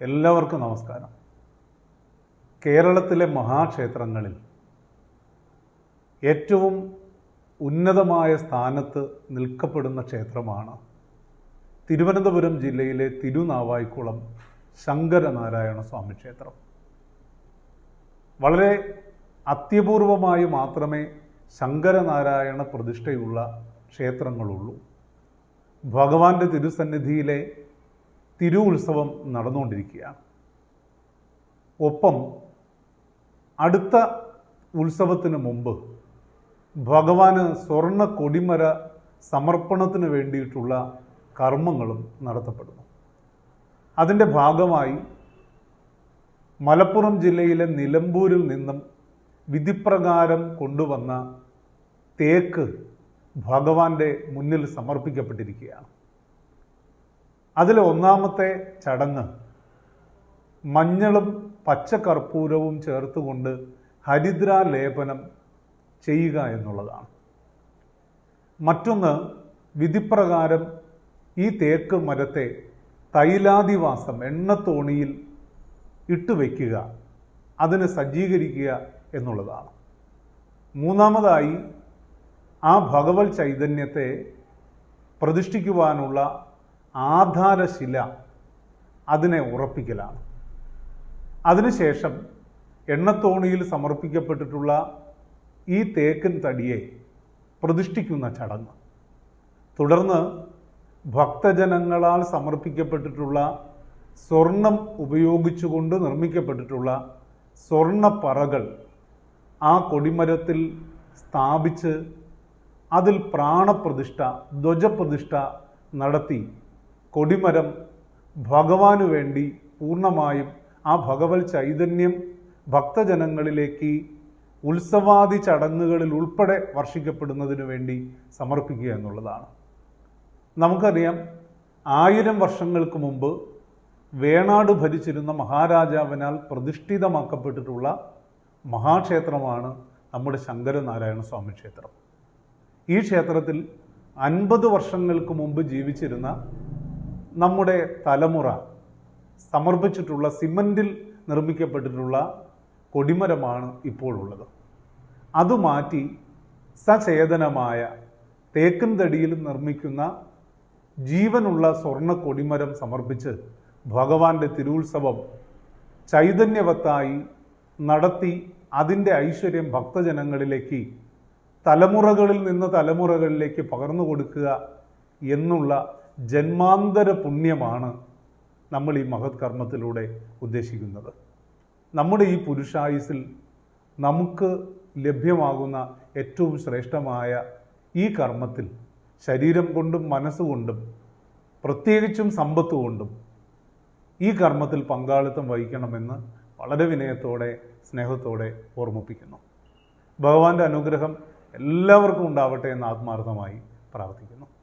എല്ലാവർക്കും നമസ്കാരം. കേരളത്തിലെ മഹാക്ഷേത്രങ്ങളിൽ ഏറ്റവും ഉന്നതമായ സ്ഥാനത്ത് നിൽക്കപ്പെടുന്ന ക്ഷേത്രമാണ് തിരുവനന്തപുരം ജില്ലയിലെ തിരുനാവായിക്കുളം ശങ്കരനാരായണ സ്വാമി ക്ഷേത്രം. വളരെ അത്യപൂർവമായി മാത്രമേ ശങ്കരനാരായണ പ്രതിഷ്ഠയുള്ള ക്ഷേത്രങ്ങളുള്ളൂ. ഭഗവാന്റെ തിരുസന്നിധിയിലെ തിരു ഉത്സവം നടന്നുകൊണ്ടിരിക്കുകയാണ്. ഒപ്പം അടുത്ത ഉത്സവത്തിന് മുമ്പ് ഭഗവാന് സ്വർണ കൊടിമര സമർപ്പണത്തിന് വേണ്ടിയിട്ടുള്ള കർമ്മങ്ങളും നടത്തപ്പെടുന്നു. അതിന്റെ ഭാഗമായി മലപ്പുറം ജില്ലയിലെ നിലമ്പൂരിൽ നിന്നും വിധിപ്രകാരം കൊണ്ടുവന്ന തേക്ക് ഭഗവാന്റെ മുന്നിൽ സമർപ്പിക്കപ്പെട്ടിരിക്കുകയാണ്. അതിലെ ഒന്നാമത്തെ ചടങ്ങ് മഞ്ഞളും പച്ചക്കർപ്പൂരവും ചേർത്തുകൊണ്ട് ഹരിദ്രാലേപനം ചെയ്യുക എന്നുള്ളതാണ്. മറ്റൊന്ന് വിധിപ്രകാരം ഈ തേക്ക് മരത്തെ തൈലാദിവാസം എണ്ണത്തോണിയിൽ ഇട്ടുവെക്കുക അതിനെ സജ്ജീകരിക്കുക എന്നുള്ളതാണ്. മൂന്നാമതായി ആ ഭഗവത് ചൈതന്യത്തെ പ്രതിഷ്ഠിക്കുവാനുള്ള ആധാരശില അതിനെ ഉറപ്പിക്കലാണ്. അതിനുശേഷം എണ്ണത്തോണിയിൽ സമർപ്പിക്കപ്പെട്ടിട്ടുള്ള ഈ തേക്കൻ തടിയെ പ്രതിഷ്ഠിക്കുന്ന ചടങ്ങ്. തുടർന്ന് ഭക്തജനങ്ങളാൽ സമർപ്പിക്കപ്പെട്ടിട്ടുള്ള സ്വർണം ഉപയോഗിച്ചുകൊണ്ട് നിർമ്മിക്കപ്പെട്ടിട്ടുള്ള സ്വർണപ്പറകൾ ആ കൊടിമരത്തിൽ സ്ഥാപിച്ച് അതിൽ പ്രാണപ്രതിഷ്ഠ ധ്വജപ്രതിഷ്ഠ നടത്തി കൊടിമരം ഭഗവാനു വേണ്ടി പൂർണമായും ആ ഭഗവത് ചൈതന്യം ഭക്തജനങ്ങളിലേക്ക് ഉത്സവാദി ചടങ്ങുകളിൽ ഉൾപ്പെടെ വർഷിക്കപ്പെടുന്നതിനു വേണ്ടി സമർപ്പിക്കുക എന്നുള്ളതാണ്. നമുക്കറിയാം ആയിരം വർഷങ്ങൾക്ക് മുമ്പ് വേണാട് ഭരിച്ചിരുന്ന മഹാരാജാവിനാൽ പ്രതിഷ്ഠിതമാക്കപ്പെട്ടിട്ടുള്ള മഹാക്ഷേത്രമാണ് നമ്മുടെ ശങ്കരനാരായണ സ്വാമി ക്ഷേത്രം. ഈ ക്ഷേത്രത്തിൽ അൻപത് വർഷങ്ങൾക്ക് മുമ്പ് ജീവിച്ചിരുന്ന നമ്മുടെ തലമുറ സമർപ്പിച്ചിട്ടുള്ള സിമന്റിൽ നിർമ്മിക്കപ്പെട്ടിട്ടുള്ള കൊടിമരമാണ് ഇപ്പോഴുള്ളത്. അത് മാറ്റി സചേതനമായ തേക്കൻ തടിയിൽ നിർമ്മിക്കുന്ന ജീവനുള്ള സ്വർണ കൊടിമരം സമർപ്പിച്ച് ഭഗവാന്റെ തിരുവുത്സവം ചൈതന്യവത്തായി നടത്തി അതിന്റെ ഐശ്വര്യം ഭക്തജനങ്ങളിലേക്ക് തലമുറകളിൽ നിന്ന് തലമുറകളിലേക്ക് പകർന്നു കൊടുക്കുക എന്നുള്ള ജന്മാന്തര പുണ്യമാണ് നമ്മൾ ഈ മഹത് കർമ്മത്തിലൂടെ ഉദ്ദേശിക്കുന്നത്. നമ്മുടെ ഈ പുരുഷായുസിൽ നമുക്ക് ലഭ്യമാകുന്ന ഏറ്റവും ശ്രേഷ്ഠമായ ഈ കർമ്മത്തിൽ ശരീരം കൊണ്ടും മനസ്സുകൊണ്ടും പ്രത്യേകിച്ചും സമ്പത്ത് കൊണ്ടും ഈ കർമ്മത്തിൽ പങ്കാളിത്തം വഹിക്കണമെന്ന് വളരെ വിനയത്തോടെ സ്നേഹത്തോടെ ഓർമ്മിപ്പിക്കുന്നു. ഭഗവാന്റെ അനുഗ്രഹം എല്ലാവർക്കും ഉണ്ടാവട്ടെ എന്ന് ആത്മാർത്ഥമായി പ്രാർത്ഥിക്കുന്നു.